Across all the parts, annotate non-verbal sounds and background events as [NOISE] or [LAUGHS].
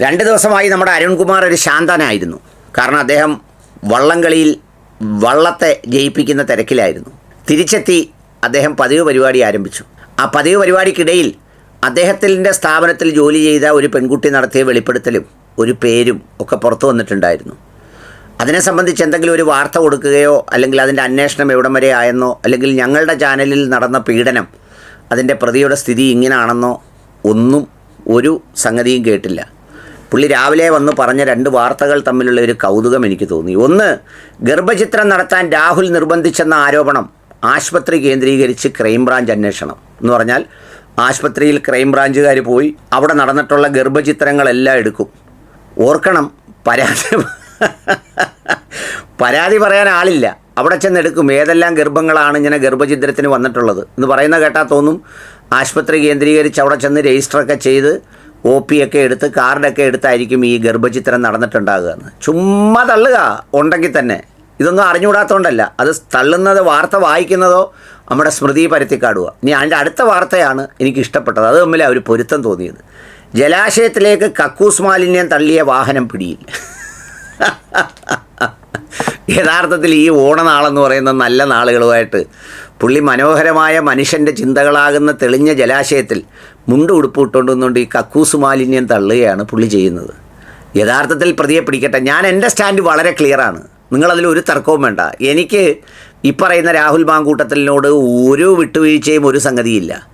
രണ്ട് ദിവസമായി നമ്മുടെ അരുൺകുമാർ ഒരു ശാന്തനായിരുന്നു. കാരണം അദ്ദേഹം വള്ളംകളിയിൽ വള്ളത്തെ ജയിപ്പിക്കുന്ന തിരക്കിലായിരുന്നു. തിരിച്ചെത്തി അദ്ദേഹം പതിവ് പരിപാടി ആരംഭിച്ചു. ആ പതിവ് പരിപാടിക്കിടയിൽ അദ്ദേഹത്തിന്റെ സ്ഥാപനത്തിൽ ജോലി ചെയ്ത ഒരു പെൺകുട്ടി നടത്തിയ വെളിപ്പെടുത്തലും ഒരു പേരും ഒക്കെ പുറത്തു വന്നിട്ടുണ്ടായിരുന്നു. അതിനെ സംബന്ധിച്ച് എന്തെങ്കിലും ഒരു വാർത്ത കൊടുക്കുകയോ അല്ലെങ്കിൽ അതിന്റെ അന്വേഷണം എവിടം വരെ ആയെന്നോ അല്ലെങ്കിൽ ഞങ്ങളുടെ ചാനലിൽ നടന്ന പീഡനം അതിന്റെ പ്രതിയുടെ സ്ഥിതി ഇങ്ങനെയാണെന്നോ ഒന്നും ഒരു സംഗതിയും കേട്ടില്ല. പുള്ളി രാവിലെ വന്ന് പറഞ്ഞ രണ്ട് വാർത്തകൾ തമ്മിലുള്ള ഒരു കൗതുകം എനിക്ക് തോന്നി. ഒന്ന് ഗർഭചിത്രം നടത്താൻ രാഹുൽ നിർബന്ധിച്ചെന്ന ആരോപണം ആശുപത്രി കേന്ദ്രീകരിച്ച് ക്രൈംബ്രാഞ്ച് അന്വേഷണം എന്ന് പറഞ്ഞാൽ ആശുപത്രിയിൽ ക്രൈംബ്രാഞ്ചുകാർ പോയി അവിടെ നടന്നിട്ടുള്ള ഗർഭചിത്രങ്ങളെല്ലാം എടുക്കും. ഓർക്കണം പരാതി [LAUGHS] പരാതി പറയാൻ ആളില്ല. അവിടെ ചെന്ന് എടുക്കും ഏതെല്ലാം ഗർഭങ്ങളാണ് ഇങ്ങനെ ഗർഭചിത്രത്തിന് വന്നിട്ടുള്ളത് എന്ന് പറയുന്ന കേട്ടാൽ തോന്നും. ആശുപത്രി കേന്ദ്രീകരിച്ച് അവിടെ ചെന്ന് രജിസ്റ്ററൊക്കെ ചെയ്ത് ഒ പി ഒക്കെ എടുത്ത് കാർഡൊക്കെ എടുത്തായിരിക്കും ഈ ഗർഭചിത്രം നടന്നിട്ടുണ്ടാകുക ചുമ്മാ തള്ളുക ഉണ്ടെങ്കിൽ തന്നെ. ഇതൊന്നും അറിഞ്ഞുകൂടാത്തതുകൊണ്ടല്ല അത് തള്ളുന്നത് വാർത്ത വായിക്കുന്നതോ നമ്മുടെ സ്മൃതി പരത്തിക്കാടുക. ഇനി അതിന്റെ അടുത്ത വാർത്തയാണ് എനിക്ക് ഇഷ്ടപ്പെട്ടത്. അത് തമ്മിൽ ഒരു പൊരുത്തം തോന്നിയത്. ജലാശയത്തിലേക്ക് കക്കൂസ് മാലിന്യം തള്ളിയ വാഹനം പിടിയിൽ. [LAUGHS] യഥാർത്ഥത്തിൽ ഈ ഓണനാളെന്ന് പറയുന്ന നല്ല നാളുകളുമായിട്ട് പുള്ളി മനോഹരമായ മനുഷ്യന്റെ ചിന്തകളാകുന്ന തെളിഞ്ഞ ജലാശയത്തിൽ മുണ്ട് ഉടുപ്പ് ഇട്ടുകൊണ്ടുവന്നുകൊണ്ട് ഈ കക്കൂസ് മാലിന്യം തള്ളുകയാണ് പുള്ളി ചെയ്യുന്നത്. യഥാർത്ഥത്തിൽ പ്രതിയെ പിടിക്കട്ടെ. ഞാൻ എന്റെ സ്റ്റാൻഡ് വളരെ ക്ലിയറാണ് നിങ്ങളതിൽ ഒരു തർക്കവും വേണ്ട. എനിക്ക് ഈ പറയുന്ന രാഹുൽ മാങ്കൂട്ടത്തിനോട് ഒരു വിട്ടുവീഴ്ചയും ഒരു സംഗതിയില്ല.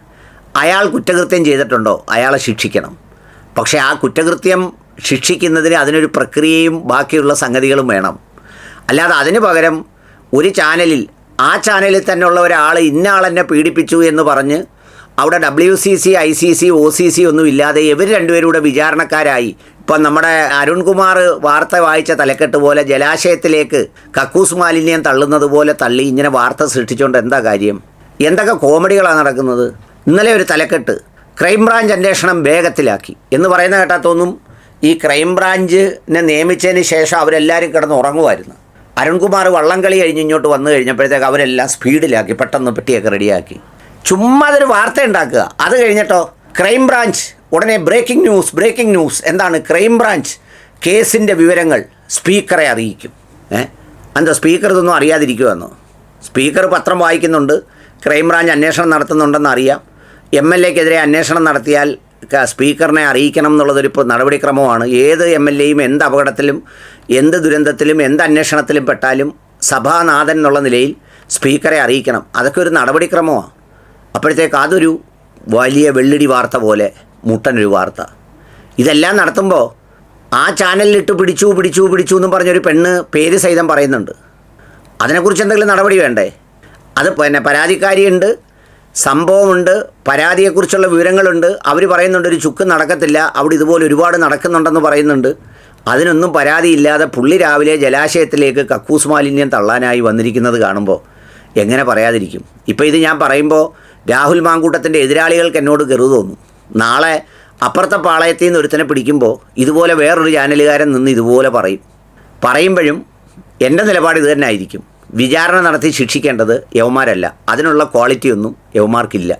അയാൾ കുറ്റകൃത്യം ചെയ്തിട്ടുണ്ടോ? അയാളെ ശിക്ഷിക്കണം. പക്ഷേ ആ കുറ്റകൃത്യം ശിക്ഷിക്കുന്നതിന് അതിനൊരു പ്രക്രിയയും ബാക്കിയുള്ള സംഗതികളും വേണം. അല്ലാതെ അതിന് പകരം ഒരു ചാനലിൽ ആ ചാനലിൽ തന്നെ ഉള്ള ഒരാൾ ഇന്ന ആളെന്നെ പീഡിപ്പിച്ചു എന്ന് പറഞ്ഞ് അവിടെ W C C I C C O C C ഒന്നും ഇല്ലാതെ ഇവർ രണ്ടുപേരും കൂടെ വിചാരണക്കാരായി. ഇപ്പം നമ്മുടെ അരുൺകുമാർ വാർത്ത വായിച്ച തലക്കെട്ട് പോലെ ജലാശയത്തിലേക്ക് കക്കൂസ് മാലിന്യം തള്ളുന്നത് പോലെ തള്ളി ഇങ്ങനെ വാർത്ത സൃഷ്ടിച്ചുകൊണ്ട് എന്താ കാര്യം? എന്തൊക്കെ കോമഡികളാണ് നടക്കുന്നത്? ഇന്നലെ ഒരു തലക്കെട്ട് ക്രൈംബ്രാഞ്ച് അന്വേഷണം വേഗത്തിലാക്കി. എന്ന് പറയുന്ന തോന്നും ഈ ക്രൈംബ്രാഞ്ചിനെ നിയമിച്ചതിന് ശേഷം അവരെല്ലാവരും കിടന്ന് ഉറങ്ങുമായിരുന്നു. അരുൺകുമാർ വള്ളംകളി കഴിഞ്ഞ് ഇങ്ങോട്ട് വന്നു കഴിഞ്ഞപ്പോഴത്തേക്ക് അവരെല്ലാം സ്പീഡിലാക്കി പെട്ടെന്ന് പെട്ടിയൊക്കെ റെഡിയാക്കി. ചുമ്മാ അതൊരു വാർത്ത ഉണ്ടാക്കുക. അത് കഴിഞ്ഞിട്ടോ ക്രൈംബ്രാഞ്ച് ഉടനെ ബ്രേക്കിംഗ് ന്യൂസ് ബ്രേക്കിംഗ് ന്യൂസ് എന്താണ് ക്രൈം ബ്രാഞ്ച് കേസിന്റെ വിവരങ്ങൾ സ്പീക്കറെ അറിയിക്കും. ഏ? എന്താ സ്പീക്കർ ഇതൊന്നും അറിയാതിരിക്കുമെന്നോ സ്പീക്കർ പത്രം വായിക്കുന്നുണ്ട് ക്രൈംബ്രാഞ്ച് അന്വേഷണം നടത്തുന്നുണ്ടെന്ന് അറിയാം. എം എൽ എക്കെതിരെ അന്വേഷണം നടത്തിയാൽ സ്പീക്കറിനെ അറിയിക്കണം എന്നുള്ളതൊരു നടപടിക്രമമാണ്. ഏത് എം എൽ എയും എന്ത് അപകടത്തിലും എന്ത് ദുരന്തത്തിലും എന്ത് അന്വേഷണത്തിലും പെട്ടാലും സഭാനാഥൻ എന്നുള്ള നിലയിൽ സ്പീക്കറെ അറിയിക്കണം. അതൊക്കെ ഒരു നടപടിക്രമമാണ് അപ്പോഴത്തേക്ക് അതൊരു വലിയ വെള്ളിടി വാർത്ത പോലെ മുട്ടനൊരു വാർത്ത. ഇതെല്ലാം നടത്തുമ്പോൾ ആ ചാനലിലിട്ട് പിടിച്ചു പിടിച്ചു പിടിച്ചു എന്നും പറഞ്ഞൊരു പെണ്ണ് പേര് സഹിതം പറയുന്നുണ്ട്. അതിനെക്കുറിച്ച് എന്തെങ്കിലും നടപടി വേണ്ടേ? അത് പിന്നെ പരാതിക്കാരിയുണ്ട് സംഭവമുണ്ട് പരാതിയെക്കുറിച്ചുള്ള വിവരങ്ങളുണ്ട്. അവർ പറയുന്നുണ്ട് ഒരു ചുക്ക് നടക്കത്തില്ല. അവിടെ ഇതുപോലെ ഒരുപാട് നടക്കുന്നുണ്ടെന്ന് പറയുന്നുണ്ട്. അതിനൊന്നും പരാതിയില്ലാതെ പുള്ളി രാവിലെ ജലാശയത്തിലേക്ക് കക്കൂസ് മാലിന്യം തള്ളാനായി വന്നിരിക്കുന്നത് കാണുമ്പോൾ എങ്ങനെ പറയാതിരിക്കും? ഇപ്പോൾ ഇത് ഞാൻ പറയുമ്പോൾ രാഹുൽ മാങ്കൂട്ടത്തിന്റെ എതിരാളികൾക്ക് എന്നോട് കെറു തോന്നും. നാളെ അപ്പുറത്തെ പാളയത്തിൽ നിന്ന് ഒരുത്തനെ പിടിക്കുമ്പോൾ ഇതുപോലെ വേറൊരു ചാനലുകാരൻ നിന്ന് ഇതുപോലെ പറയും. പറയുമ്പോഴും എന്റെ നിലപാട് ഇത് തന്നെ ആയിരിക്കും വിചാരണ നടത്തി ശിക്ഷിക്കേണ്ടത് യവന്മാരല്ല. അതിനുള്ള ക്വാളിറ്റി ഒന്നും യവന്മാർക്കില്ല.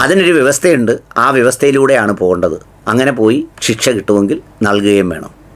അതിനൊരു വ്യവസ്ഥയുണ്ട്. ആ വ്യവസ്ഥയിലൂടെയാണ് പോകേണ്ടത്. അങ്ങനെ പോയി ശിക്ഷ കിട്ടുമെങ്കിൽ നൽകുകയും വേണം.